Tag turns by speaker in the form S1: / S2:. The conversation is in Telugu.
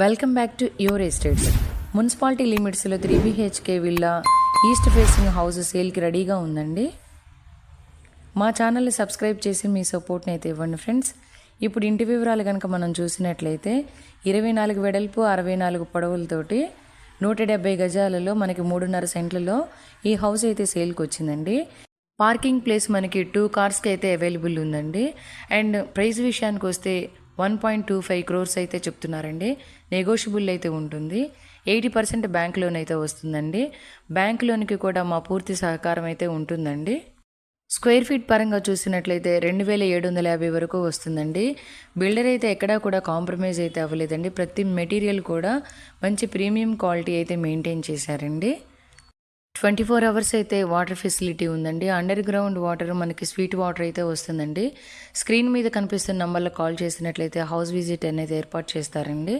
S1: Welcome back to your estates municipality లిమిట్స్లో three BHK villa east facing house సేల్కి రెడీగా ఉందండి. మా ఛానల్ని సబ్స్క్రైబ్ చేసి మీ సపోర్ట్ని అయితే ఇవ్వండి ఫ్రెండ్స్ ఇప్పుడు ఇంటి వివరాలు కనుక మనం చూసినట్లయితే ఇరవై నాలుగు వెడల్పు అరవై నాలుగు పొడవులతోటి నూట డెబ్బై గజాలలో మనకి మూడున్నర సెంట్లలో ఈ హౌస్ అయితే సేల్కి వచ్చిందండి. పార్కింగ్ ప్లేస్ మనకి టూ కార్స్కి అయితే అవైలబుల్ ఉందండి. అండ్ ప్రైస్ విషయానికి వస్తే one point two five crores అయితే చెప్తున్నారండి. నెగోషియబుల్ అయితే ఉంటుంది. ఎయిటీ పర్సెంట్ బ్యాంక్ లోన్ అయితే వస్తుందండి. బ్యాంక్ లోన్కి కూడా మా పూర్తి సహకారం అయితే ఉంటుందండి. స్క్వేర్ ఫీట్ పరంగా చూసినట్లయితే రెండు వేల ఏడు వందల యాభై వరకు వస్తుందండి. బిల్డర్ అయితే ఎక్కడా కూడా కాంప్రమైజ్ అయితే అవ్వలేదండి. ప్రతి మెటీరియల్ కూడా మంచి ప్రీమియం క్వాలిటీ అయితే మెయింటైన్ చేశారండి. ట్వంటీ ఫోర్ అవర్స్ అయితే వాటర్ ఫెసిలిటీ ఉందండి. అండర్ గ్రౌండ్ వాటర్ మనకి స్వీట్ వాటర్ అయితే వస్తుందండి. స్క్రీన్ మీద కనిపిస్తున్న నంబర్లో కాల్ చేసినట్లయితే హౌస్ విజిట్ అనేది ఏర్పాటు చేస్తారండి.